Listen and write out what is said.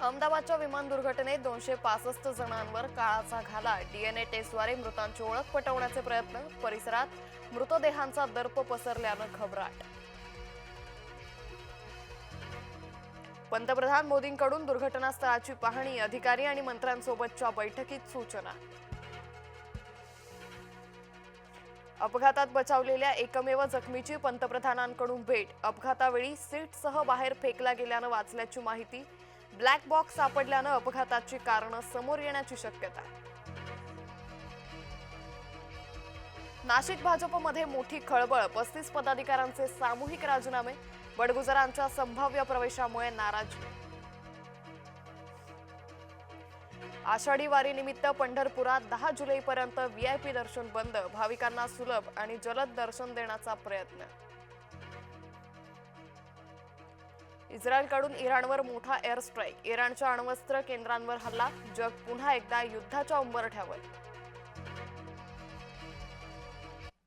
अहमदाबादच्या विमान दुर्घटनेत दोनशे पासष्ट जणांवर काळाचा घाला. डीएनए टेस्टद्वारे मृतांची ओळख पटवण्याचे प्रयत्न परिसरात मृतदेहांचा दर्प पसरल्यानं घबराट. पंतप्रधान मोदींकडून दुर्घटनास्थळाची पाहणी अधिकारी आणि मंत्र्यांसोबतच्या बैठकीत सूचना. अपघातात बचावलेल्या एकमेव जखमीची पंतप्रधानांकडून भेट. अपघातावेळी सीटसह बाहेर फेकला गेल्यानं वाचल्याची माहिती ब्लॅक बॉक्स सापडल्यानं अपघाताची कारणं समोर येण्याची शक्यता. नाशिक भाजपमध्ये मोठी खळबळ पस्तीस पदाधिकाऱ्यांचे सामूहिक राजीनामे बडगुजरांच्या संभाव्य प्रवेशामुळे नाराजी. आषाढी वारीनिमित्त पंढरपुरात दहा जुलैपर्यंत व्हीआयपी दर्शन बंद भाविकांना सुलभ आणि जलद दर्शन देण्याचा प्रयत्न. इस्रायलकडून इराणवर मोठा एअर स्ट्राईक इराणच्या अण्वस्त्र केंद्रांवर हल्ला जग पुन्हा एकदा युद्धाच्या उंबरठ्यावर.